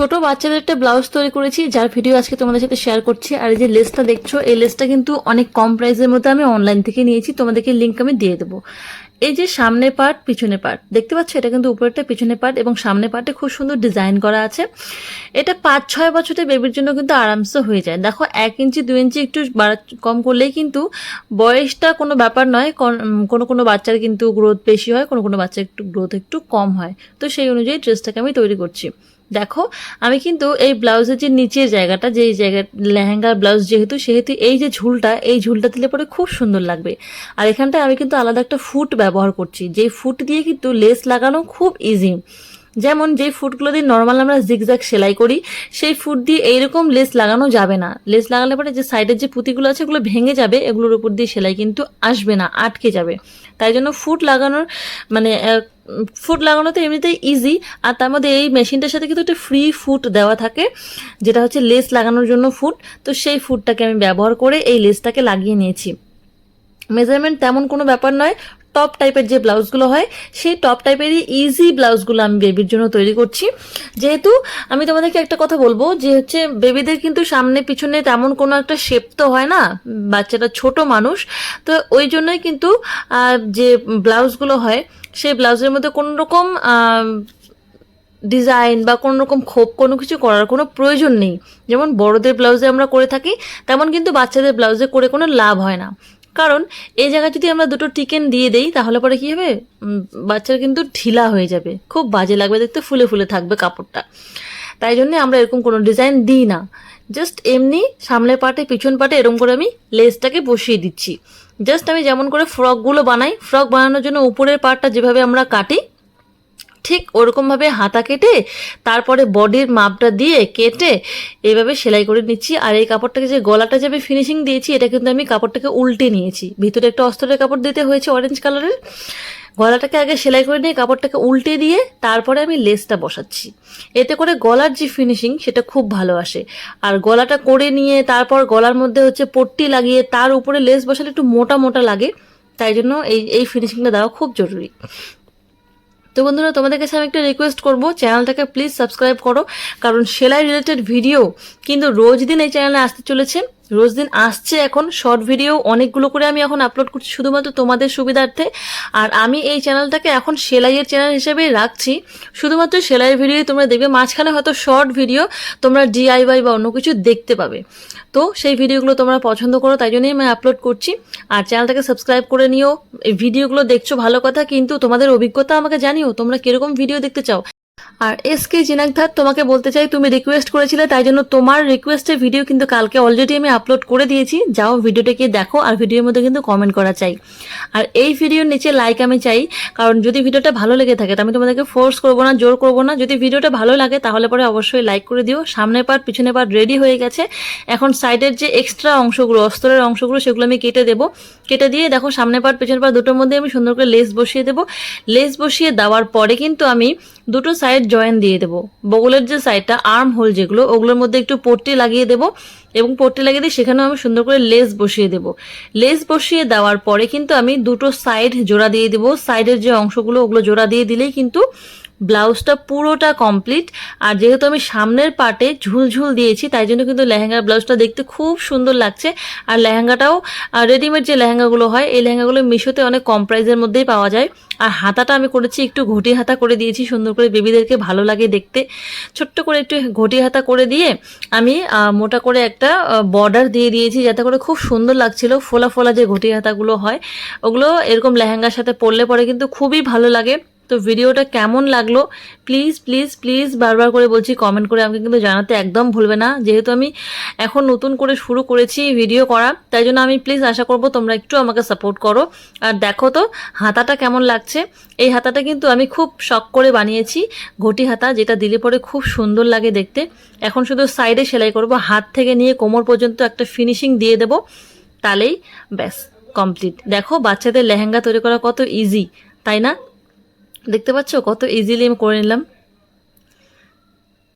ছোট বাচ্চাদের একটা ব্লাউজ তৈরি করেছি, যার ভিডিও আজকে তোমাদের সাথে শেয়ার করছি। আর এই যে লেসটা দেখছ, এই লেসটা কিন্তু অনেক কম প্রাইসের মধ্যে আমি অনলাইন থেকে নিয়েছি, তোমাদেরকে লিঙ্ক আমি দিয়ে দেবো। এই যে সামনে পার্ট পিছনে পার্ট দেখতে পাচ্ছ? এটা কিন্তু উপরেরটা পিছনে পার্ট এবং সামনে পার্টে খুব সুন্দর ডিজাইন করা আছে। এটা পাঁচ, ছয় বছরের বেবির জন্য কিন্তু আরামসে হয়ে যায়। দেখো, এক ইঞ্চি দু ইঞ্চি একটু কম করলেই কিন্তু বয়সটা কোনো ব্যাপার নয়, কোনো কোনো বাচ্চার কিন্তু গ্রোথ বেশি হয়, কোনো কোনো বাচ্চার একটু গ্রোথ একটু কম হয়। তো সেই অনুযায়ী ড্রেসটাকে আমি তৈরি করছি। দেখো, আমি কিন্তু এই ব্লাউজের যে নিচের জায়গাটা, যে জায়গা লেহেঙ্গার ব্লাউজ যেহেতু, সেহেতু এই যে ঝুলটা, এই ঝুলটা দিলে পরে খুব সুন্দর লাগবে। আর এখানটায় আমি কিন্তু আলাদা একটা ফুট ব্যবহার করছি। যে ফুট দিয়ে কিন্তু লেস লাগানো খুব ইজি যেমন যে ফুটগুলো দিয়ে নর্মাল আমরা জিগজ্যাগ সেলাই করি, সেই ফুট দিয়ে এইরকম লেস লাগানো যাবে না। লেস লাগালে পরে যে সাইডের যে পুঁতিগুলো আছে, এগুলো ভেঙে যাবে, এগুলোর উপর দিয়ে সেলাই কিন্তু আসবে না, আটকে যাবে। তাই জন্য ফুট লাগানোর মানে ফুট লাগানো তো এমনিতেই ইজি আর তার মধ্যে এই মেশিনটার সাথে কিন্তু একটা ফ্রি ফুট দেওয়া থাকে, যেটা হচ্ছে লেস লাগানোর জন্য ফুট তো সেই ফুটটাকে আমি ব্যবহার করে এই লেসটাকে লাগিয়ে নিয়েছি। মেজারমেন্ট তেমন কোনো ব্যাপার নয় টপ টাইপের যে ব্লাউজগুলো হয়, সেই টপ টাইপেরই ইজি ব্লাউজগুলো আমি বেবির জন্য তৈরি করছি। যেহেতু আমি তোমাদেরকে একটা কথা বলব, যে হচ্ছে বেবিদের কিন্তু সামনে পিছনে তেমন কোনো একটা শেপ তো হয় না, বাচ্চাটা ছোট মানুষ। তো ওই জন্যই কিন্তু যে ব্লাউজগুলো হয়, সেই ব্লাউজের মধ্যে কোনো রকম ডিজাইন বা কোনো রকম খোপ কোনো কিছু করার কোনো প্রয়োজন নেই। যেমন বড়দের ব্লাউজে আমরা করে থাকি, তেমন কিন্তু বাচ্চাদের ব্লাউজে করে কোনো লাভ হয় না। কারণ এই জায়গায় যদি আমরা দুটো টিকেন দিয়ে দেই, তাহলে পরে কি হবে? বাচ্চার কিন্তু ঢিলা হয়ে যাবে। খুব বাজে লাগবে দেখতে, ফুলে ফুলে থাকবে কাপড়টা। তাই জন্য আমরা এরকম কোনো ডিজাইন দিই না। জাস্ট এমনি সামনে পাটে, পিছন পাটে এরকম করে আমি লেসটাকে বসিয়ে দিচ্ছি। জাস্ট আমি যেমন করে ফ্রকগুলো বানাই, ফ্রক বানানোর জন্য উপরের পার্টটা যেভাবে আমরা কাটি ঠিক ওরকমভাবে হাতা কেটে তারপরে বডির মাপটা দিয়ে কেটে এইভাবে সেলাই করে নিচ্ছি। আর এই কাপড়টাকে যে গলাটা যাবে ফিনিশিং দিয়েছি, এটা কিন্তু আমি কাপড়টাকে উল্টে নিয়েছি। ভিতরে একটা অস্ত্রের কাপড় দিতে হয়েছে অরেঞ্জ কালারের গলাটাকে আগে সেলাই করে নিয়ে কাপড়টাকে উল্টে দিয়ে তারপরে আমি লেসটা বসাচ্ছি। এতে করে গলার যে ফিনিশিং সেটা খুব ভালো আসে। আর গলাটা করে নিয়ে তারপর গলার মধ্যে হচ্ছে পট্টি লাগিয়ে তার উপরে লেস বসালে একটু মোটা মোটা লাগে। তাই জন্য এই এই ফিনিশিংটা দেওয়া খুব জরুরি। তো বন্ধুরা, তোমাদের কাছে আমি একটা রিকোয়েস্ট করব। চ্যানেলটাকে প্লিজ সাবস্ক্রাইব করো, কারণ সেলাই রিলেটেড ভিডিও কিন্তু রোজ দিন এই চ্যানেলে আসতে চলেছে। রোজ দিন আসছে এখন শর্ট ভিডিও অনেকগুলো করে আমি এখন আপলোড করছি শুধুমাত্র তোমাদের সুবিধার্থে। আর আমি এই চ্যানেলটাকে এখন সেলাইয়ের চ্যানেল হিসেবেই রাখছি। শুধুমাত্র সেলাইয়ের ভিডিও তোমরা দেখবে, মাঝখানে হয়তো শর্ট ভিডিও তোমরা ডিআইওয়াই বা অন্য কিছু দেখতে পাবে। তো সেই ভিডিওগুলো তোমরা পছন্দ করো, তাই জন্যই আমি আপলোড করছি। আর চ্যানেলটাকে সাবস্ক্রাইব করে নিও। এই ভিডিওগুলো দেখছ ভালো কথা, কিন্তু তোমাদের অভিজ্ঞতা আমাকে জানিও, তোমরা কীরকম ভিডিও দেখতে চাও। আর এস কে জিনাকধার, তোমাকে বলতে চাই, তুমি রিকোয়েস্ট করেছিলে, তাই জন্য তোমার রিকোয়েস্টের ভিডিও কিন্তু কালকে অলরেডি আমি আপলোড করে দিয়েছি। যাও ভিডিওটাকে দেখো, আর ভিডিওর মধ্যে কিন্তু কমেন্ট করা চাই। আর এই ভিডিওর নিচে লাইক আমি চাই, কারণ যদি ভিডিওটা ভালো লেগে থাকে, তো আমি তোমাদেরকে ফোর্স করব না, জোর করব না। যদি ভিডিওটা ভালো লাগে, তাহলে পরে অবশ্যই লাইক করে দিও। সামনের পার্ট পিছনের পার্ট রেডি হয়ে গেছে। এখন সাইডের যে এক্সট্রা অংশগুলো, অস্তরের অংশগুলো, সেগুলো আমি কেটে দেবো। কেটে দিয়ে দেখো, সামনের পার্ট পেছনের পার্ট দুটোর মধ্যে আমি সুন্দর করে লেস বসিয়ে দেবো। লেস বসিয়ে দেওয়ার পরে কিন্তু আমি দুটো সাইড জয়েন দিয়ে দেবো। বগলের যে সাইডটা, আর্ম হোল যেগুলো, ওগুলোর মধ্যে একটু পট্টি লাগিয়ে দেবো এবং পট্টি লাগিয়ে দিয়ে সেখানেও আমি সুন্দর করে লেস বসিয়ে দেব। লেস বসিয়ে দেওয়ার পরে কিন্তু আমি দুটো সাইড জোড়া দিয়ে দেবো। সাইডের যে অংশগুলো, ওগুলো জোড়া দিয়ে দিলেই কিন্তু ব্লাউজটা পুরোটা কমপ্লিট আর যেহেতু আমি সামনের পার্টে ঝুলঝুল দিয়েছি, তাই জন্য কিন্তু লেহেঙ্গার ব্লাউজটা দেখতে খুব সুন্দর লাগছে। আর লেহেঙ্গাটাও রেডিমেড যে লেহেঙ্গাগুলো হয়, এই লেহেঙ্গাগুলো মিশোতে অনেক কম প্রাইসের মধ্যেই পাওয়া যায়। আর হাতাটা আমি করেছি একটু ঘটি হাতা করে দিয়েছি, সুন্দর করে বেবিদেরকে ভালো লাগে দেখতে। ছোট্ট করে একটু ঘটি হাতা করে দিয়ে আমি মোটা করে একটা বর্ডার দিয়ে দিয়েছি, যাতে করে খুব সুন্দর লাগছিল ফোলা ফোলা যে ঘটি হাতাগুলো হয়। ওগুলো এরকম লেহেঙ্গার সাথে পরলে পরে কিন্তু খুবই ভালো লাগে। তো ভিডিওটা কেমন লাগল? প্লিজ প্লিজ প্লিজ বারবার করে বলছি কমেন্ট করে আমাকে কিন্তু জানাতে একদম ভুলবে না। যেহেতু আমি এখন নতুন করে শুরু করেছি ভিডিও করা, তাই জন্য আমি প্লিজ আশা করব তোমরা একটু আমাকে সাপোর্ট করো। আর দেখো তো, হাতাটা কেমন লাগছে? এই হাতাটা কিন্তু আমি খুব শখ করে বানিয়েছি, ঘটি হাতা, যেটা দিলে পরে খুব সুন্দর লাগে দেখতে। এখন শুধু সাইডে সেলাই করব, হাত থেকে নিয়ে কোমর পর্যন্ত একটা ফিনিশিং দিয়ে দেবো, তাহলেই ব্যাস কমপ্লিট দেখো, বাচ্চাদের লেহেঙ্গা তৈরি করা কত ইজি তাই না? দেখতে পাচ্ছ? কত ইজিলি আমি করে নিলাম।